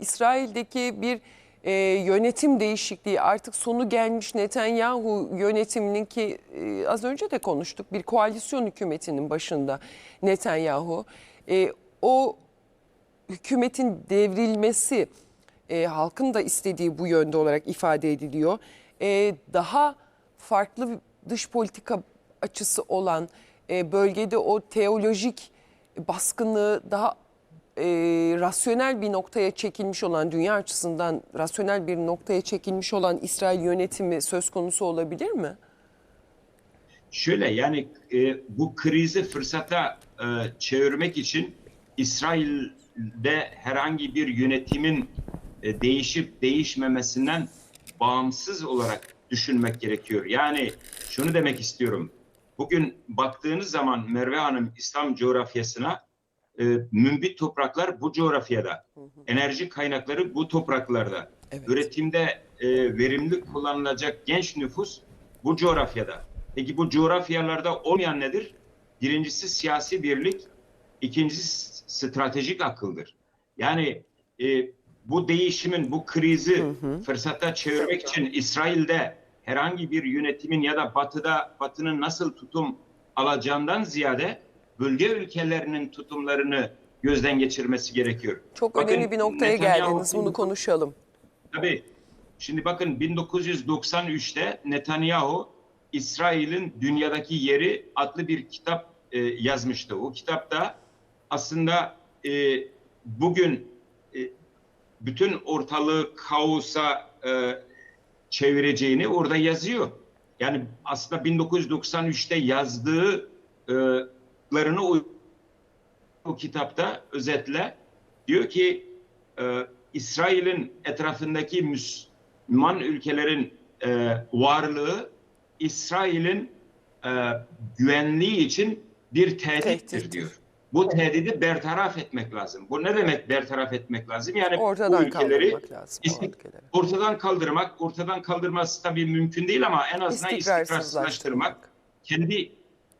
İsrail'deki bir e, yönetim değişikliği artık sonu gelmiş Netanyahu yönetiminin ki e, az önce de konuştuk bir koalisyon hükümetinin başında Netanyahu. E, o hükümetin devrilmesi e, halkın da istediği bu yönde olarak ifade ediliyor. E, daha farklı dış politika açısı olan e, bölgede o teolojik baskınlığı daha e, rasyonel bir noktaya çekilmiş olan dünya açısından rasyonel bir noktaya çekilmiş olan İsrail yönetimi söz konusu olabilir mi? Şöyle yani e, bu krizi fırsata e, çevirmek için İsrail'de herhangi bir yönetimin e, değişip değişmemesinden bağımsız olarak düşünmek gerekiyor. Yani şunu demek istiyorum. Bugün baktığınız zaman Merve Hanım İslam coğrafyasına e, mümbit topraklar bu coğrafyada. Enerji kaynakları bu topraklarda. Evet. Üretimde e, verimli kullanılacak genç nüfus bu coğrafyada. Peki bu coğrafyalarda olmayan nedir? Birincisi siyasi birlik, ikincisi stratejik akıldır. Yani e, bu değişimin, bu krizi fırsata çevirmek için İsrail'de herhangi bir yönetimin ya da Batı'da Batı'nın nasıl tutum alacağından ziyade bölge ülkelerinin tutumlarını gözden geçirmesi gerekiyor. Çok Bakın, önemli bir noktaya Netanyahu- geldiniz. Bunu konuşalım. Tabii. Şimdi bakın 1993'te Netanyahu İsrail'in dünyadaki yeri adlı bir kitap e, yazmıştı. O kitapta aslında e, bugün e, bütün ortalığı kaosa e, çevireceğini orada yazıyor. Yani aslında 1993'te yazdıklarını o, o kitapta özetle diyor ki e, İsrail'in etrafındaki Müslüman ülkelerin e, varlığı İsrail'in e, güvenliği için bir tehdittir Tehdittir. diyor. Bu tehdidi bertaraf etmek lazım. Bu ne demek bertaraf etmek lazım? Yani bu Ortadan ülkeleri kaldırmak lazım. ülkeleri. ortadan kaldırmak, ortadan kaldırması tabii mümkün değil ama en azından istikrarsızlaştırmak, kendi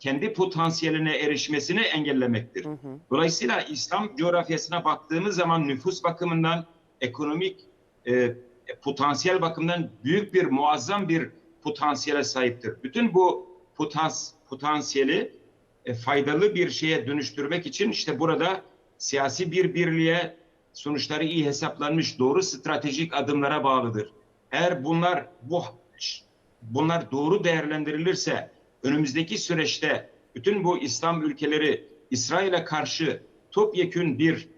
kendi potansiyeline erişmesini engellemektir. Dolayısıyla İslam coğrafyasına baktığımız zaman nüfus bakımından, ekonomik e, potansiyel bakımından büyük bir muazzam bir potansiyele sahiptir. Bütün bu potans, potansiyeli e, faydalı bir şeye dönüştürmek için işte burada siyasi bir birliğe sonuçları iyi hesaplanmış doğru stratejik adımlara bağlıdır. Eğer bunlar bu bunlar doğru değerlendirilirse önümüzdeki süreçte bütün bu İslam ülkeleri İsrail'e karşı topyekün bir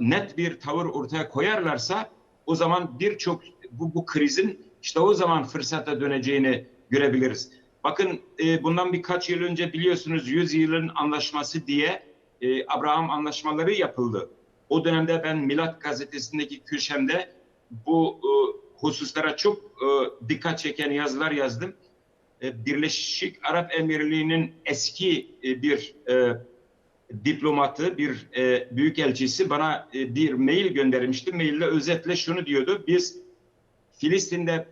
net bir tavır ortaya koyarlarsa o zaman birçok bu, bu krizin işte o zaman fırsata döneceğini görebiliriz. Bakın e, bundan birkaç yıl önce biliyorsunuz 100 yılın anlaşması diye e, Abraham anlaşmaları yapıldı. O dönemde ben Milat gazetesindeki köşemde bu e, hususlara çok e, dikkat çeken yazılar yazdım. E, Birleşik Arap Emirliği'nin eski e, bir e, diplomatı, bir e, büyükelçisi bana bir mail göndermişti. Mailde özetle şunu diyordu. Biz Filistin'de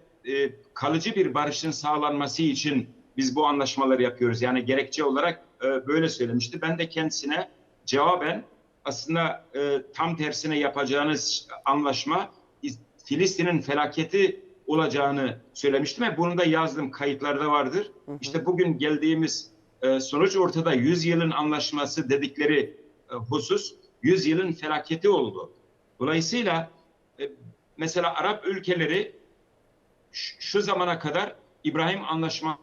kalıcı bir barışın sağlanması için biz bu anlaşmaları yapıyoruz. Yani gerekçe olarak böyle söylemişti. Ben de kendisine cevaben aslında tam tersine yapacağınız anlaşma İs- Filistin'in felaketi olacağını söylemiştim ve bunu da yazdım kayıtlarda vardır. İşte bugün geldiğimiz e, sonuç ortada 100 yılın anlaşması dedikleri e, husus 100 yılın felaketi oldu. Dolayısıyla e, mesela Arap ülkeleri şu zamana kadar İbrahim Anlaşma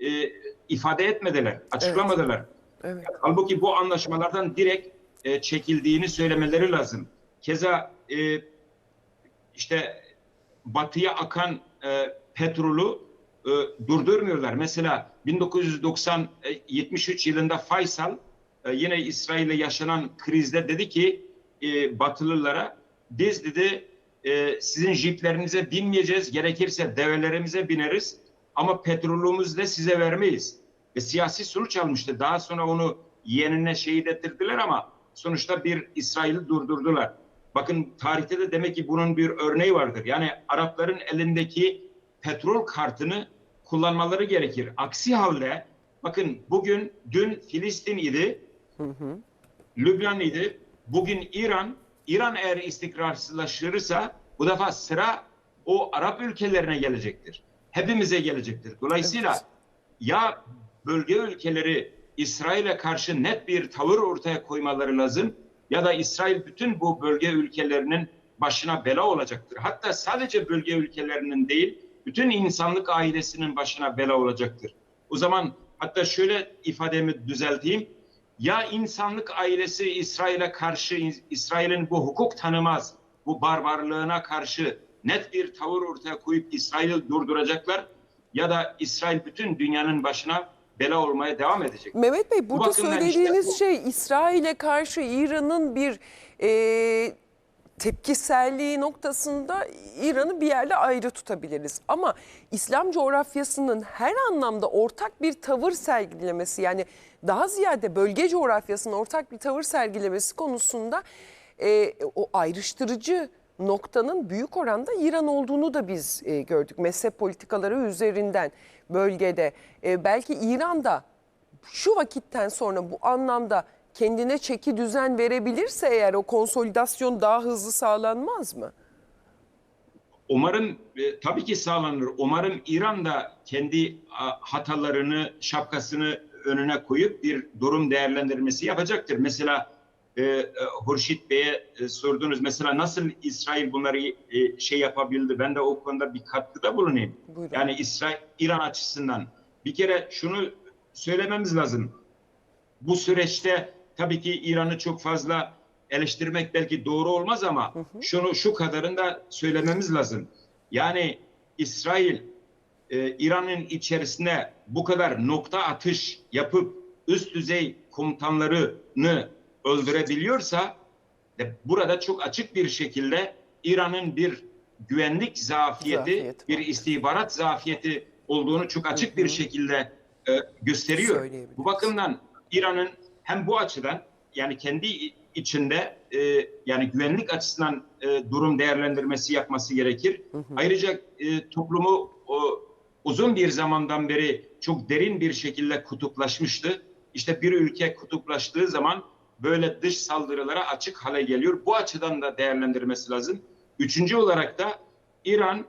e, ifade etmediler, açıklamadılar. Evet. Halbuki bu anlaşmalardan direkt e, çekildiğini söylemeleri lazım. Keza e, işte batıya akan e, petrolü e, durdurmuyorlar. Mesela 1990 e, 73 yılında Faysal e, yine İsrail'e yaşanan krizde dedi ki e, Batılılara biz dedi e, sizin jiplerinize binmeyeceğiz. Gerekirse develerimize bineriz ama petrolümüzü de size vermeyiz. Ve siyasi sonuç almıştı. Daha sonra onu yeğenine şehit ettirdiler ama sonuçta bir İsrail'i durdurdular. Bakın tarihte de demek ki bunun bir örneği vardır. Yani Arapların elindeki petrol kartını kullanmaları gerekir. Aksi halde bakın bugün dün Filistin idi, Lübnan idi, bugün İran İran eğer istikrarsızlaşırsa bu defa sıra o Arap ülkelerine gelecektir. Hepimize gelecektir. Dolayısıyla Evet. ya bölge ülkeleri İsrail'e karşı net bir tavır ortaya koymaları lazım ya da İsrail bütün bu bölge ülkelerinin başına bela olacaktır. Hatta sadece bölge ülkelerinin değil, bütün insanlık ailesinin başına bela olacaktır. O zaman hatta şöyle ifademi düzelteyim. Ya insanlık ailesi İsrail'e karşı, İsrail'in bu hukuk tanımaz, bu barbarlığına karşı net bir tavır ortaya koyup İsrail'i durduracaklar ya da İsrail bütün dünyanın başına bela olmaya devam edecek. Mehmet Bey burada bakımdan söylediğiniz işte bu- şey İsrail'e karşı İran'ın bir e, tepkiselliği noktasında İran'ı bir yerde ayrı tutabiliriz. Ama İslam coğrafyasının her anlamda ortak bir tavır sergilemesi yani daha ziyade bölge coğrafyasının ortak bir tavır sergilemesi konusunda e, o ayrıştırıcı noktanın büyük oranda İran olduğunu da biz e, gördük. Mezhep politikaları üzerinden bölgede. E, belki İran'da şu vakitten sonra bu anlamda kendine çeki düzen verebilirse eğer o konsolidasyon daha hızlı sağlanmaz mı? Umarım e, tabii ki sağlanır. Umarım İran da kendi a, hatalarını, şapkasını önüne koyup bir durum değerlendirmesi yapacaktır. Mesela e, e, Hurşit Bey'e e, sordunuz. Mesela nasıl İsrail bunları e, şey yapabildi? Ben de o konuda bir katkıda bulunayım. Buyurun. Yani İsrail, İran açısından. Bir kere şunu söylememiz lazım. Bu süreçte tabii ki İran'ı çok fazla eleştirmek belki doğru olmaz ama şunu şu kadarını da söylememiz lazım. Yani İsrail e, İran'ın içerisine bu kadar nokta atış yapıp üst düzey komutanlarını öldürebiliyorsa de burada çok açık bir şekilde İran'ın bir güvenlik zafiyeti, Zafiyeti bir istihbarat zafiyeti olduğunu çok açık bir şekilde e, gösteriyor. Bu bakımdan İran'ın hem bu açıdan yani kendi içinde e, yani güvenlik açısından e, durum değerlendirmesi yapması gerekir. Ayrıca e, toplumu o, uzun bir zamandan beri çok derin bir şekilde kutuplaşmıştı. İşte bir ülke kutuplaştığı zaman böyle dış saldırılara açık hale geliyor. Bu açıdan da değerlendirmesi lazım. Üçüncü olarak da İran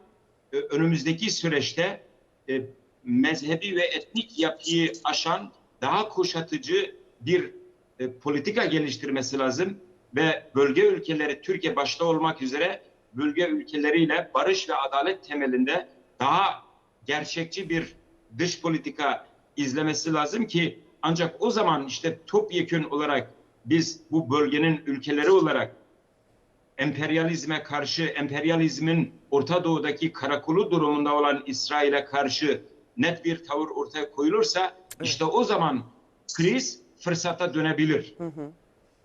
e, önümüzdeki süreçte e, mezhebi ve etnik yapıyı aşan daha kuşatıcı bir e, politika geliştirmesi lazım ve bölge ülkeleri Türkiye başta olmak üzere bölge ülkeleriyle barış ve adalet temelinde daha gerçekçi bir dış politika izlemesi lazım ki ancak o zaman işte topyekün olarak biz bu bölgenin ülkeleri olarak emperyalizme karşı, emperyalizmin Orta Doğu'daki karakolu durumunda olan İsrail'e karşı net bir tavır ortaya koyulursa işte o zaman kriz fırsata dönebilir.